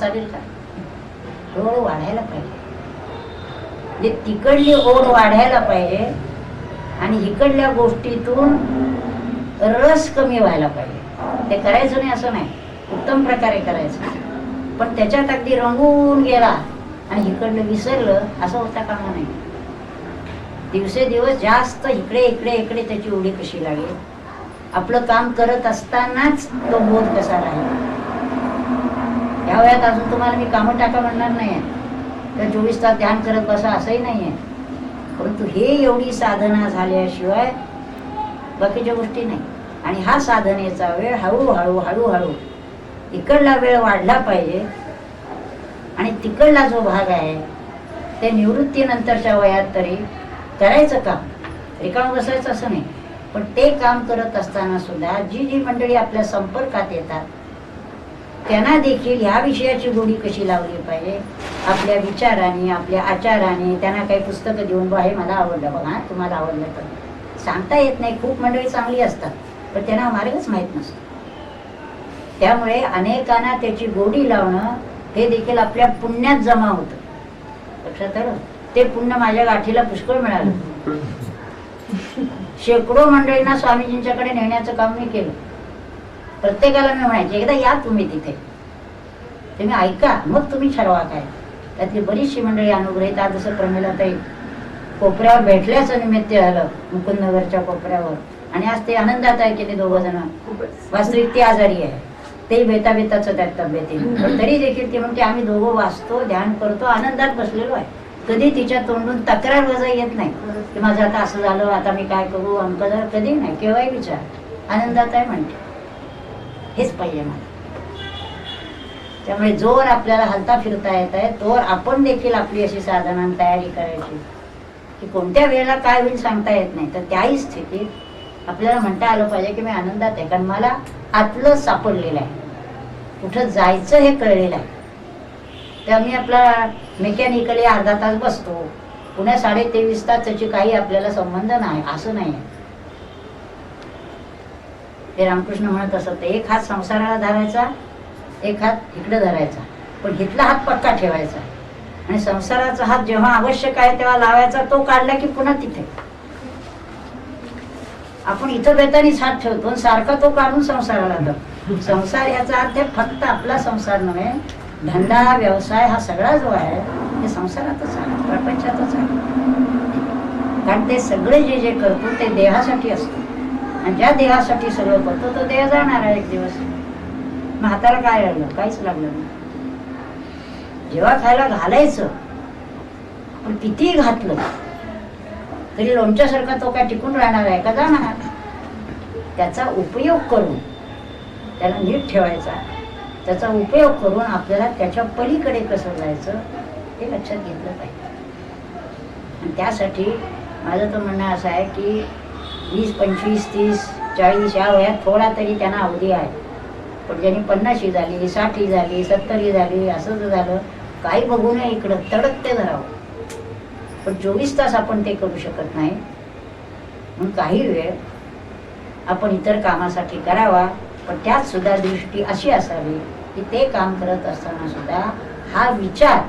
चालेल का? हळूहळू वाढायला पाहिजे. म्हणजे तिकडली ओढ वाढायला पाहिजे आणि इकडल्या गोष्टीतून रस कमी व्हायला पाहिजे. ते करायचं नाही असं नाही. उत्तम प्रकारे करायचं. पण त्याच्यात अगदी रंगून गेला आणि इकडलं विसरलं असं होता कामा नाही. दिवसेदिवस जास्त इकडे इकडे इकडे त्याची उडी कशी लागेल? आपलं काम करत असतानाच तो बोध कसा राहील? ह्या वयात अजून तुम्हाला मी कामं टाका म्हणणार नाही तर चोवीस तास ध्यान करत बसा असंही नाही आहे परंतु हे एवढी साधना झाल्याशिवाय बाकीच्या गोष्टी नाही. आणि हा साधनेचा वेळ हळूहळू हळूहळू इकडला वेळ वाढला पाहिजे. आणि तिकडला जो भाग आहे ते निवृत्तीनंतरच्या वयात तरी करायचं काम. रिकाम बसायचं असं नाही. पण ते काम करत असताना सुद्धा जी जी मंडळी आपल्या संपर्कात येतात त्यांना देखील ह्या विषयाची गोडी कशी लावली पाहिजे? आपल्या विचाराने आपल्या आचाराने त्यांना काही पुस्तकं देऊन बा हे मला आवडलं बघा तुम्हाला आवडलं तर. सांगता येत नाही खूप मंडळी चांगली असतात पण त्यांना मार्गच माहीत नसतो. त्यामुळे अनेकांना त्याची गोडी लावणं हे देखील आपल्या पुण्यात जमा होतं. लक्षात आलं ते पुण्य माझ्या गाठीला पुष्कळ मिळालं. शेकडो मंडळींना स्वामीजींच्याकडे नेण्याचं काम मी केलं. प्रत्येकाला मी म्हणायचे एकदा या तुम्ही तिथे. तुम्ही ऐका मग तुम्ही ठरवा काय. त्यातली बरीचशी मंडळी अनुग्रहित आज जसं प्रमिला ताई कोपऱ्यावर भेटल्याचं निमित्त झालं मुकुंदनगरच्या कोपऱ्यावर. आणि आज ते आनंदात आहे की ते दोघं जण. वास्तविक ती आजारी आहे. ते बेता बेताचं त्यात तब्येत तरी देखील ती म्हणते आम्ही दोघं वाचतो ध्यान करतो आनंदात बसलेलो आहे. कधी तिच्या तोंडून तक्रार वजा येत नाही. की माझं आता असं झालं आता मी काय करू अंक जर कधी नाही केव्हाही विचार. आनंदात आहे म्हणते. हेच पाहिजे मला त्यामुळे जोर आपल्याला हलता फिरता येत आहे तोर आपण देखील आपली अशी साधना तयारी करायची. की कोणत्या वेळेला काय होईल सांगता येत नाही. तर त्याही स्थितीत आपल्याला म्हणता आलं पाहिजे की मी आनंदात आहे कारण मला आतलं सापडलेलं आहे. कुठं जायचं हे कळलेलं आहे. तर मी आपला मेकॅनिकली अर्धा तास बसतो. पुण्या साडे तेवीस तास त्याची काही आपल्याला संबंध नाही असं नाही ते रामकृष्ण म्हणत असत एक हात संसाराला धरायचा एक हात इकडं धरायचा. पण इथला हात पक्का ठेवायचा. आणि संसाराचा हात जेव्हा आवश्यक आहे तेव्हा लावायचा तो काढला की पुन्हा तिथे. आपण इथं बेतानीच हात ठेवतो आणि सारखा तो काढून संसाराला जातो संसार याचा अर्थ फक्त आपला संसार नव्हे धंदा व्यवसाय हा सगळा जो आहे ते संसारातच आहे प्रपंचातच आहे. कारण ते सगळे जे जे करतो ते देहासाठी असतो. आणि ज्या देहासाठी सगळं करतो तो देह जाणार आहे एक दिवस. मग हाताला काय लागलं काहीच लागलं नाही. जेव्हा खायला घालायचं पण कितीही घातलं तरी लोणच्यासारखा तो काय टिकून राहणार आहे का जाणार? त्याचा उपयोग करून त्याला नीट ठेवायचा त्याचा उपयोग करून आपल्याला त्याच्या पलीकडे कसं जायचं हे लक्षात घेतलं पाहिजे. आणि त्यासाठी माझं तर म्हणणं असं आहे की वीस पंचवीस तीस चाळीस या वयात थोडा तरी त्यांना अवधी आहे. पण ज्यांनी पन्नाशी झाली साठी झाली सत्तरी झाली असं जर झालं. काही बघू नये इकडं तडक ते धरावं पण चोवीस तास आपण ते करू शकत नाही. म्हणून काही वेळ आपण इतर कामासाठी करावा पण त्यात सुद्धा दृष्टी अशी असावी की ते काम करत असताना सुद्धा हा विचार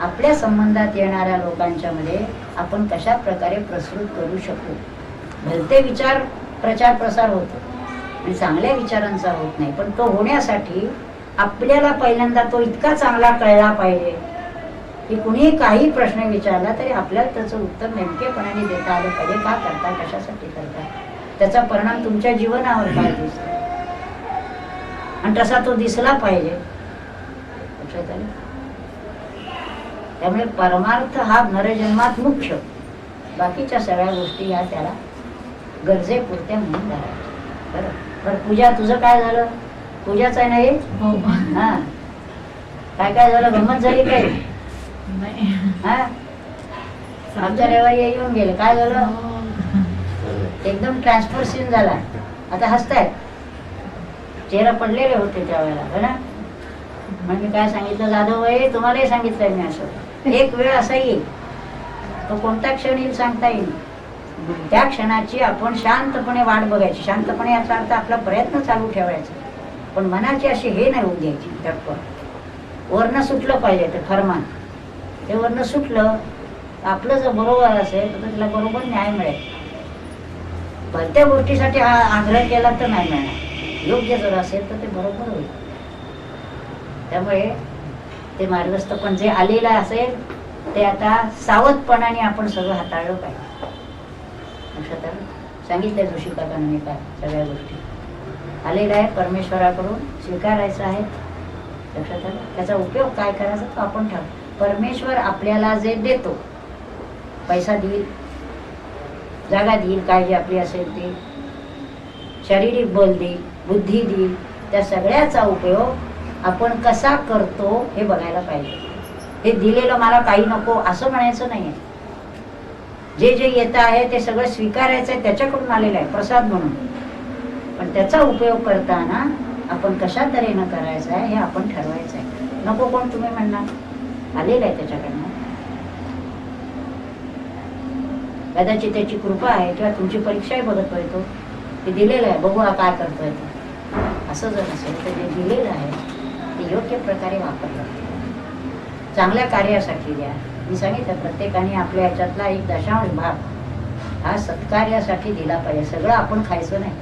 आपल्या संबंधात येणाऱ्या लोकांच्या मध्ये आपण कशा प्रकारे प्रसृत करू शकू? भलते विचार प्रचार प्रसार होतो. आणि चांगल्या विचारांचा होत नाही. पण तो होण्यासाठी आपल्याला पहिल्यांदा तो इतका चांगला कळला पाहिजे की कुणी काही प्रश्न विचारला तरी आपल्याला त्याचं उत्तर नेमकेपणाने देता आलं पाहिजे. का करता? कशासाठी करता? त्याचा परिणाम तुमच्या जीवनावर काय दिसतो? आणि तसा तो दिसला पाहिजे. लक्षात आलं? त्यामुळे परमार्थ हा नरजन्मात मुख्य. बाकीच्या सगळ्या गोष्टी ह्या त्याला गरजेपुरत्या म्हणून धरायच्या. बरं. पूजा तुझं काय झालं? पूजाच आहे ना हे? काय काय झालं? गंमत झाली काय? नाही. हा? आमच्या रेवाई येऊन गेले. काय झालं? हो. एकदम ट्रान्सफर सीन झाला. आता हसतायत. चेहरा पडलेले होते त्यावेळेला हो ना? मग मी काय सांगितलं? जाधव भाई तुम्हालाही सांगितलंय मी असं. एक वेळ असा येईल. तो कोणता क्षण येईल सांगता येईल. त्या क्षणाची आपण शांतपणे वाट बघायची. शांतपणे याचा अर्थ आपला प्रयत्न चालू ठेवायचा. पण मनाची अशी हे नाही होऊ द्यायची. धडपड वर्ण सुटलं पाहिजे ते फरमान. ते वर्ण सुटलं आपलं जर बरोबर असेल तर तिला बरोबर न्याय मिळेल. भलत्या गोष्टीसाठी हा आग्रह केला तर नाही मिळणार. योग्य जर असेल तर ते बरोबर होईल. त्यामुळे ते मार्गस्थ पण जे आलेलं असेल ते आता सावधपणाने आपण सगळं हाताळलं पाहिजे. लक्षात तर सांगितल्या जोशी काकांनी मी काय सगळ्या गोष्टी. आलेलं आहे परमेश्वराकडून स्वीकारायचं आहे. लक्षात आलं त्याचा उपयोग काय करायचा तो आपण ठरव. परमेश्वर आपल्याला जे देतो पैसा देईल जागा देईल काळजी आपली असेल ती शारीरिक बल देईल बुद्धी देईल त्या सगळ्याचा उपयोग आपण कसा करतो हे बघायला पाहिजे. हे दिलेलं मला काही नको असं म्हणायचं नाही जे जे येत आहे ते सगळं स्वीकारायचं आहे त्याच्याकडून आलेलं आहे प्रसाद म्हणून. पण त्याचा उपयोग करताना आपण कशा तऱ्हेनं करायचं आहे हे आपण ठरवायचं आहे. नको कोण तुम्ही म्हणणार? आलेलं आहे त्याच्याकडनं. कदाचित त्याची कृपा आहे किंवा तुमची परीक्षाही बघत तो ते दिलेलं आहे बघू हा काय करतोय तो. असं जर असेल तर जे दिलेलं आहे ते योग्य प्रकारे वापरलं. चांगल्या कार्यासाठी द्या. मी सांगितलं प्रत्येकाने आपल्या ह्याच्यातला एक दशांश भाग हा सत्कार्यासाठी दिला पाहिजे. सगळं आपण खायचं नाही.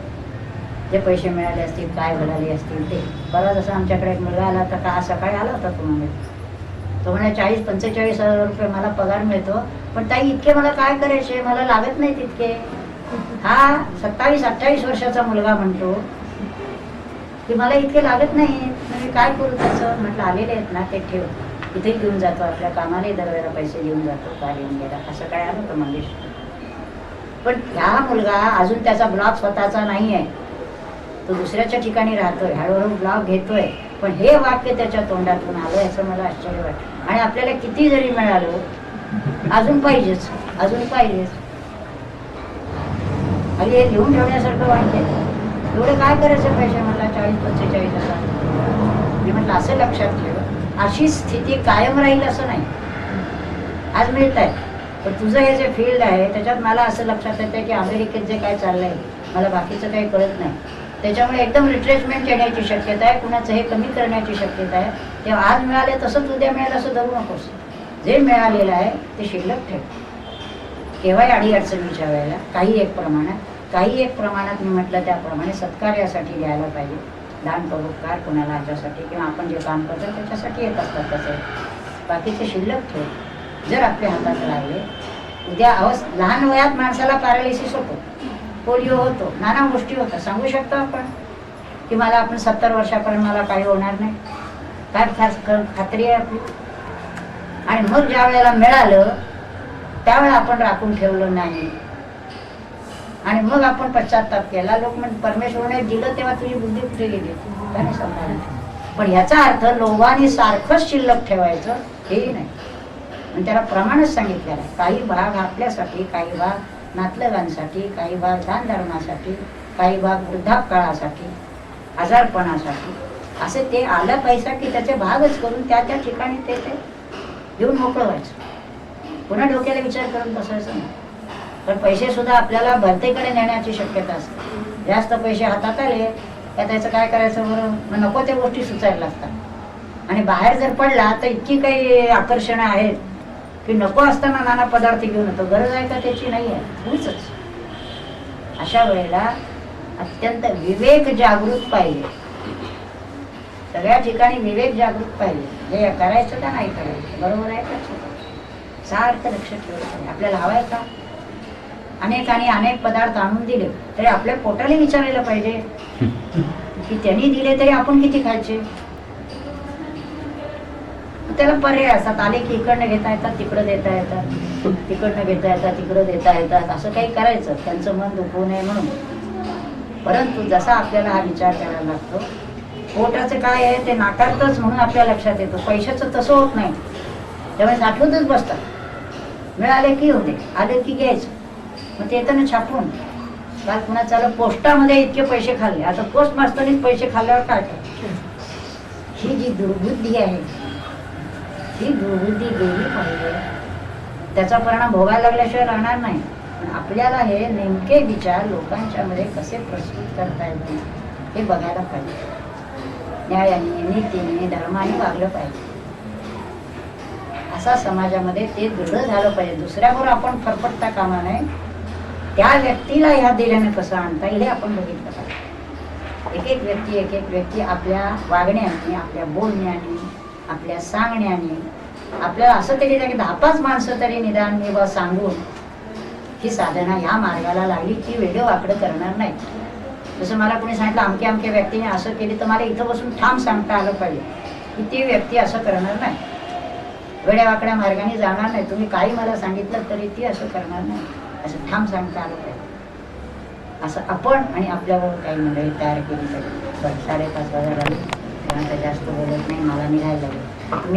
जे पैसे मिळाले असतील काय घडाले असतील ते. परवा जसं आमच्याकडे एक मुलगा आला तर का सकाळी आला होता तो म्हणे. तो म्हणे चाळीस पंचेचाळीस हजार रुपये मला पगार मिळतो पण ताई इतके मला काय करायचे? मला लागत नाही तितके हा सत्तावीस अठ्ठावीस वर्षाचा मुलगा म्हणतो. की मला इतके लागत नाही म्हणजे काय करू त्याचं? म्हटलं आलेले आहेत ना ते ठेव. इथेही घेऊन जातो आपल्या कामालाही दरवेळेला पैसे घेऊन जातो काय घेऊन गेला असं काय आलं होतं मंगेश? पण ह्या मुलगा अजून त्याचा ब्लॉग स्वतःचा नाही आहे तो दुसऱ्याच्या ठिकाणी राहतोय हळूहळू ब्लॉग घेतोय. पण हे वाक्य त्याच्या तोंडातून आलं याचं मला आश्चर्य वाटतं. आणि आपल्याला किती जरी मिळालं अजून पाहिजेच अजून पाहिजेच. आणि हे लिहून ठेवण्यासारखं वाटते एवढं काय करायचं पैसे मला चाळीस पंचेचाळीस हजार? मी म्हटलं असं लक्षात ठेव. अशी स्थिती कायम राहील असं नाही. आज मिळत आहे पण तुझं हे जे फील्ड आहे त्याच्यात मला असं लक्षात येतं की अमेरिकेत जे काय चाललंय? मला बाकीचं काही कळत नाही. त्याच्यामुळे एकदम रिट्रेसमेंट येण्याची शक्यता आहे कुणाचं हे कमी करण्याची शक्यता आहे. तेव्हा आज मिळाले तसंच उद्या मिळेल असं धरू नकोस. जे मिळालेलं आहे ते शिल्लक ठेव. केव्हाही अडी अडचणीच्या वेळेला काही एक प्रमाणात काही एक प्रमाणात मी म्हटलं त्याप्रमाणे सत्कार्यासाठी द्यायला पाहिजे. दान परोपकार कुणाला ह्याच्यासाठी किंवा आपण जे काम करतो त्याच्यासाठी येत असतात तसे. बाकीचे शिल्लक ठेव. जर आपल्या हातात राहिले उद्या अवस लहान वयात माणसाला पॅरालिसिस होतो. पोलिओ होतो. नाना गोष्टी होतात. सांगू शकतो आपण? की मला आपण सत्तर वर्षापर्यंत मला काही होणार नाही. काय खास खात्री आहे आपली. आणि मग ज्या वेळेला मिळालं त्यावेळेला आपण राखून ठेवलं नाही. आणि मग आपण पश्चाताप केला. लोक म्हणजे परमेश्वराने दिलं तेव्हा तुझी बुद्धी कुठे गेली? काय नाही पण ह्याचा अर्थ लोभाने सारखंच शिल्लक ठेवायचं हेही नाही. आणि त्याला प्रमाणच सांगितलेलं आहे. काही भाग आपल्यासाठी काही भाग नातलगांसाठी काही भाग दानधर्मासाठी काही भाग वृद्धापकाळासाठी आजारपणासाठी. असे ते आलं पैसा की त्याचे भागच करून त्या त्या ठिकाणी ते ते घेऊन मोकळं व्हायचं. पुन्हा डोक्याला विचार करून बसायचं नाही. पण पैसे सुद्धा आपल्याला भरतेकडे नेण्याची शक्यता असते. जास्त पैसे हातात आले का त्याचं काय करायचं बरं? मग नको त्या गोष्टी सुचायला लागतात. आणि बाहेर जर पडला तर इतकी काही आकर्षणं आहेत की नको असताना नाना पदार्थ घेऊन येतो. गरज आहे का त्याची? नाही आहे. उच अशा वेळेला अत्यंत विवेक जागृत पाहिजे. सगळ्या ठिकाणी विवेक जागृत पाहिजे. हे करायचं का नाही करायचं? बरोबर आहे का? सारखं लक्ष ठेवलं आपल्याला आपल्याला हवाय का? अनेकांनी अनेक पदार्थ आणून दिले तरी आपल्या पोटाला विचारायला पाहिजे. की त्यांनी दिले तरी आपण किती खायचे? त्याला पर्याय असतात. आले की इकडनं घेता येतात तिकडं देता येतात. तिकडनं घेता येतात तिकडं देता येतात. असं काही करायचं. त्यांचं मन दुखवू नये म्हणून. परंतु जसा आपल्याला हा विचार करायला लागतो पोटाचं काय आहे ते नाकारतच म्हणून आपल्या लक्षात येतो. पैशाचं तसं होत नाही. त्यामुळे साठवतच बसतात. मिळाले की होते. आले की घ्यायचं. मग ते येतं ना छापून. काल पुन्हा चालू पोस्टामध्ये इतके पैसे खाल्ले. आता पोस्ट मास्तरनीच पैसे खाल्ल्यावर काय? ही जी दुर्बुद्धी आहे ही दुर्बुद्धी गेली पाहिजे. त्याचा परिणाम भोगायला लागल्याशिवाय राहणार नाही. आपल्याला हे नेमके विचार लोकांच्या मध्ये कसे प्रस्तुत करता येतील हे बघायला पाहिजे. न्यायाने नीतीने धर्माने वागलं पाहिजे. असा समाजामध्ये ते दृढ झालं पाहिजे. दुसऱ्यावर आपण फरफटता कामा नये. त्या व्यक्तीला ह्या दिल्याने कसं आणता येईल हे आपण बघितलं पाहिजे. एक एक व्यक्ती एक एक व्यक्ती आपल्या वागण्याने आपल्या बोलण्याने आपल्या सांगण्याने आपल्याला असं तरी त्या की दहा पाच माणसं तरी निदान मी बा सांगून ही साधना ह्या मार्गाला लागली ती वेगळं वाकडं करणार नाही. जसं मला कोणी सांगितलं अमक्या अमक्या व्यक्तीने असं केली तर मला इथं बसून ठाम सांगता आलं पाहिजे की ती व्यक्ती असं करणार नाही. वेड्या वाकड्या मार्गाने जाणार नाही. तुम्ही काही मला सांगितलं तरी ती असं करणार नाही. असं ठाम सांगता आलं पाहिजे असं आपण आणि आपल्यावर काही मंडळी तयार केली पाहिजे साडेपाच हजार आली. तेव्हा जास्त बोलत नाही मला निघायला लागेल.